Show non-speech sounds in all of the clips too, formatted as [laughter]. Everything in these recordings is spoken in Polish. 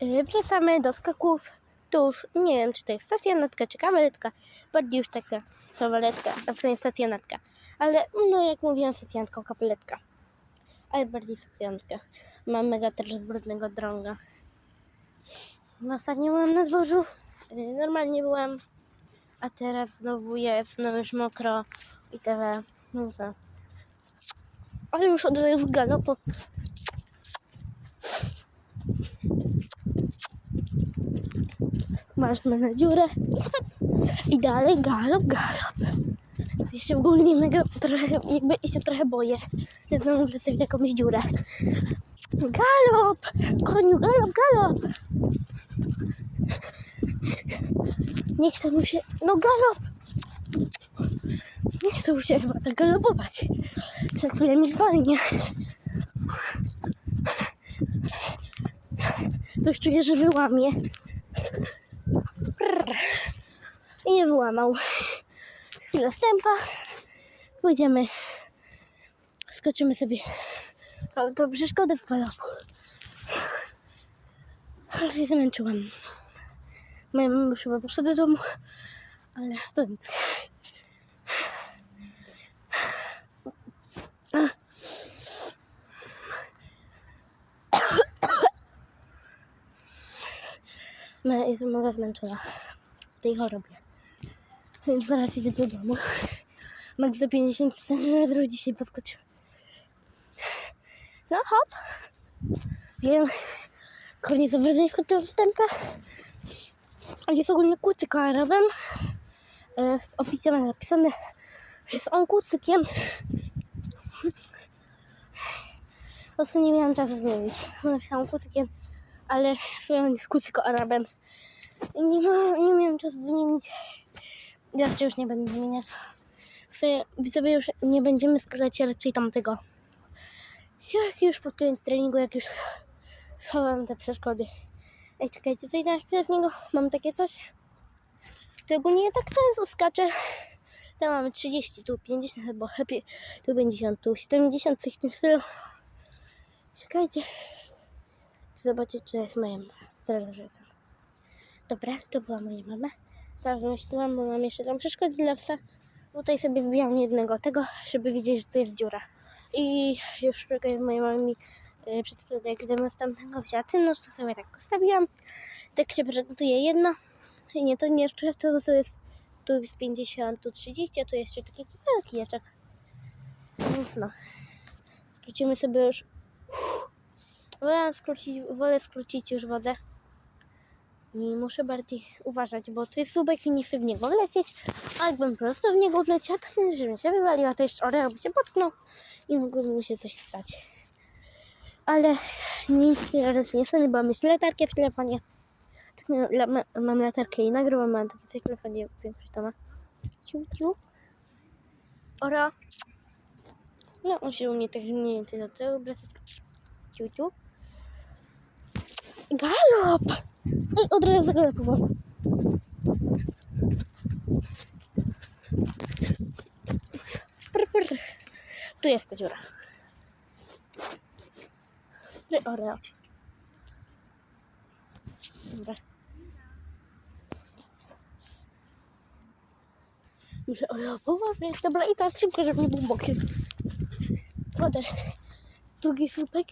Yy, Wracamy do skaków. Tu już nie wiem, czy to jest stacjonatka, czy kabaretka. Bardziej już taka kabaretka, a sumie stacjonatka. Ale no jak mówiłam, stacjonatka, kabaretka. Ale bardziej stacjonatka. Mam mega też brudnego drąga. Ostatnio byłam na dworzu. Yy, Normalnie byłam. A teraz znowu jest, no już mokro i tyle. No. Ale już od razu galopu. Mnie na dziurę. I dalej galop, galop. Ja się ogólnie mega trochę, jakby się trochę boję, że znowu wlecę w jakąś dziurę. Galop! Koniu, galop, galop! Nie chcę mu się... No galop! Nie chcę mu się chyba tak galopować. Za chwilę mi zwalnia. Coś czuję, że wyłamie. I nie wyłamał. Chwila stępa. Pójdziemy. Skoczymy sobie to przeszkodę w galopu. Ale się zmęczyłam. Moja mama już chyba poszła do domu, ale to nic. No, jestem mega zmęczona w tej chorobie. Więc zaraz idę do domu. Max do 50 cm dzisiaj podskoczył. No hop. Wiem. Koniec obrazu skoczył wstępę. Jest ogólnie kucyk arabem. E, W opisie ma napisane, że jest on kucykiem. Po prostu nie miałam czasu zmienić. Napisałam kucykiem, ale sobie on jest kucyko arabem. I nie, ma, nie miałam czasu zmienić. Ja raczej już nie będę zmieniać. Widzowie już nie będziemy skakać raczej tamtego. Jak już pod koniec treningu, jak już schowam te przeszkody. Ej, czekajcie, zejdę na z niego. Mam takie coś. Co ogólnie ja tak często skaczę. Tam mamy 30, tu 50, albo happy, tu 50, tu 70, coś w tym stylu. Czekajcie. Zobaczcie, czy jest moja mama. Zaraz wracam. Dobra, to była moja mama. Myślałam, bo mam jeszcze tam przeszkody dla psa. Tutaj sobie wbijam jednego tego, żeby widzieć, że to jest dziura. I już czekaj, moja mama mi yy, przed jak zamiast tamtego wzięła ten nóż, to sobie tak postawiłam. Tak się prezentuje jedno. I nie, to nie jest bo to jest tu jest 50, tu 30, a tu jeszcze taki kijeczek. Więc no. Skrócimy sobie już. Wolę skrócić, wolę skrócić już wodę. I muszę bardziej uważać, bo tu jest zubek i nie chcę w niego wlecieć. A jakbym prosto w niego wleciała, to nie, żebym się wywaliła, to jeszcze oreo by się potknął i mogłoby się coś stać. Ale nic teraz nie stanie, bo jeszcze latarkę w telefonie. Tak, no, la, ma, mam latarkę i nagrywam, mam takie w telefonie, większość to ma. Ciu, ciu. Oreo. No, on się u mnie tak mniej więcej do tyłu obracać. Ciu. Galop! I od razu prr. Tu jest ta dziura. Ry- Oreo. Dobra. Muszę Oreo położyć. Dobra, i teraz szybko, żeby nie był mokry. Wodę. Drugi słupek.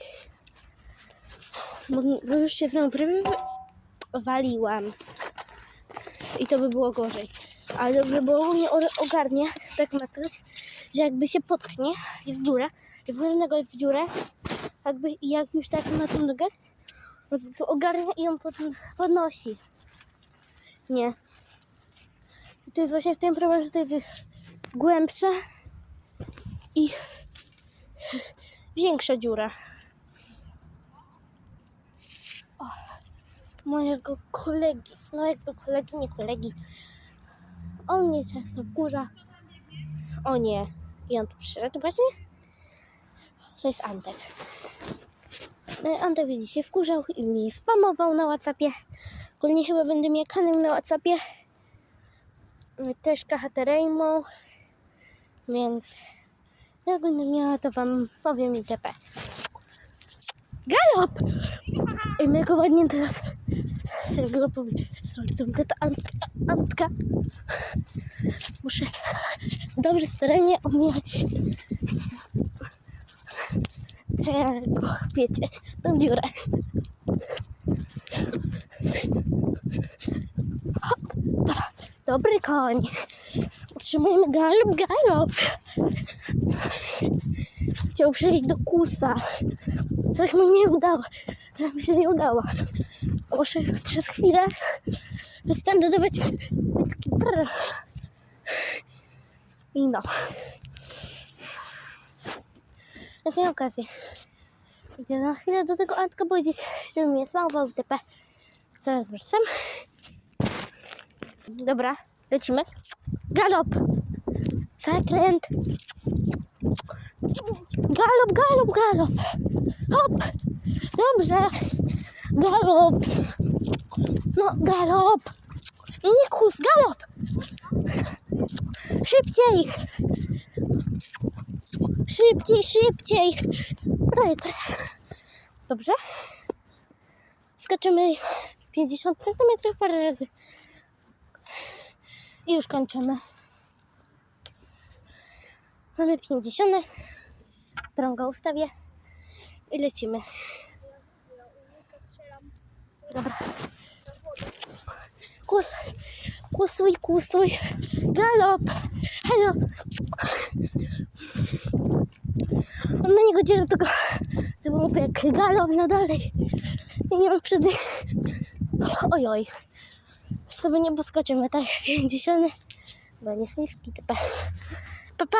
Bo, bo już się prawie wy- waliłam. I to by było gorzej. Ale dobrze było mnie ogarnie tak metać, że jakby się potknie, jest dziura, jak włożonego jest w dziurę, jakby jak już tak na tą nogę, no to ogarnia i ją pod, podnosi. Nie. I to jest właśnie w tym problem, że to jest głębsza i większa dziura. Mojego kolegi, no jakby kolegi, nie kolegi. On mnie często wkurza. O nie. I on tu przyszedł właśnie. To jest Antek. E, Antek mnie dzisiaj wkurzał i mi spamował na Whatsappie. Ogólnie chyba będę miał kanał na Whatsappie. E, Też KHT Rainbow. Więc jak będę miała, to wam powiem ITP. Galop! I my go ładnie teraz galopowi. Sorry, to ta ant- antka. Muszę dobrze starannie omijać tego, wiecie, tą dziurę. Hop. Dobry koń. Utrzymujemy galop, galop. Chciał przejść do kusa. Coś mu nie udało. Nam mi się nie udało. Muszę przez chwilę brr. I no. Ja miałem okazję. Idę na chwilę do tego Antka powiedzieć, żeby mnie smałował TP. Zaraz wracam. Dobra, lecimy. Galop! Zakręt! Galop, galop, galop! Hop! Dobrze! Galop! No, galop! Nie kus, galop! Szybciej! Szybciej, szybciej! Right. Dobrze? Skaczemy 50 cm parę razy. I już kończymy. Mamy 50. Drąga ustawię. I lecimy. Dobra. Kus, kusuj, kusuj. Galop. Hello. On na niego dzieli tylko, żeby mówię jak galop, no dalej. I nie mam przedy. Ojoj. Już sobie nie poskoczymy, tak? [laughs] 50. Bo nie jest niski typa. Pa, pa.